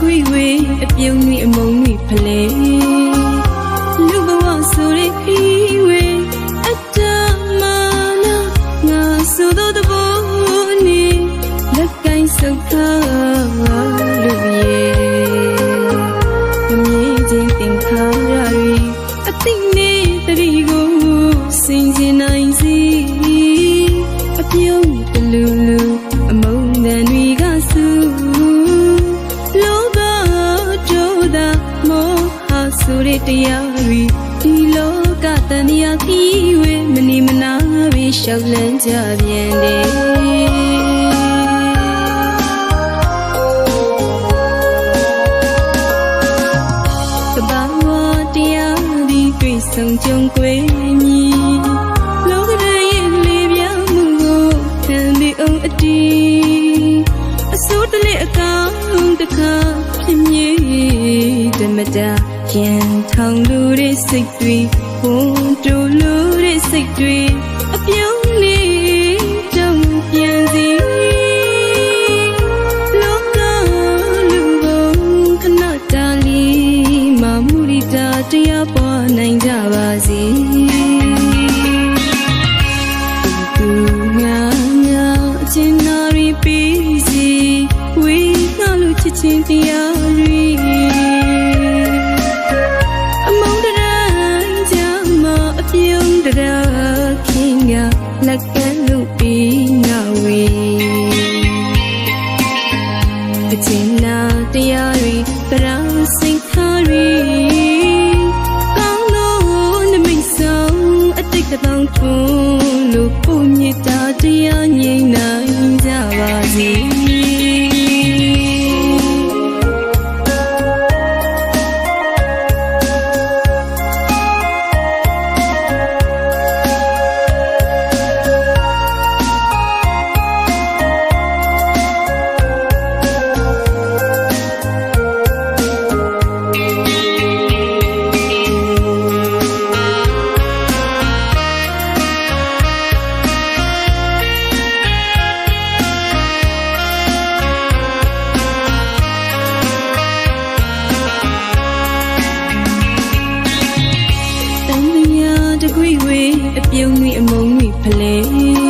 ခွေဝေးအပြုံတွေအမုံတွေဖလဲလူဘဝဆိုတဲ့ခီးဝေးအတ္တမာနငါဆိုသောတဘောနေလက်ကိုင်းစုပ်ထားလူရဲ့မမြင်ချင်းတင်ထားရရီအသိနဲ့တရီကိုစင်စင်နိုင်စေ ဟဆိုတဲ့တရားတွေဒီလောကတန်ရာခီးဝဲမနေမနာပဲရှောက်လန်းကြပြန်တယ်ကဘာဝတရားဒီတွေ့ဆုံကြုံကွယ်မြည်လောကရဲ့လေးပြမှုကိုတန်ပြီးအောင်အတီးအ စိုးတလေအကောင်တစ်ခါဖြစ်မြေဓမ္မတာရန်ထောင်လူတဲ့စိတ်တွေဝန်တူလူတဲ့စိတ်တွေအပြုံးလေးတုံ့ပြန်စီလောကလူဘုံခဏတာလီမမူရိတာတရားပေါ်နိုင်ကြပါစေသူညာညာအချင်းနာရီပြီးစီဝေငါလူချစ်ချင်းတရား မြတ်တာတရားငြိမ်း အပြုံးတွေအမုံတွေဖလဲ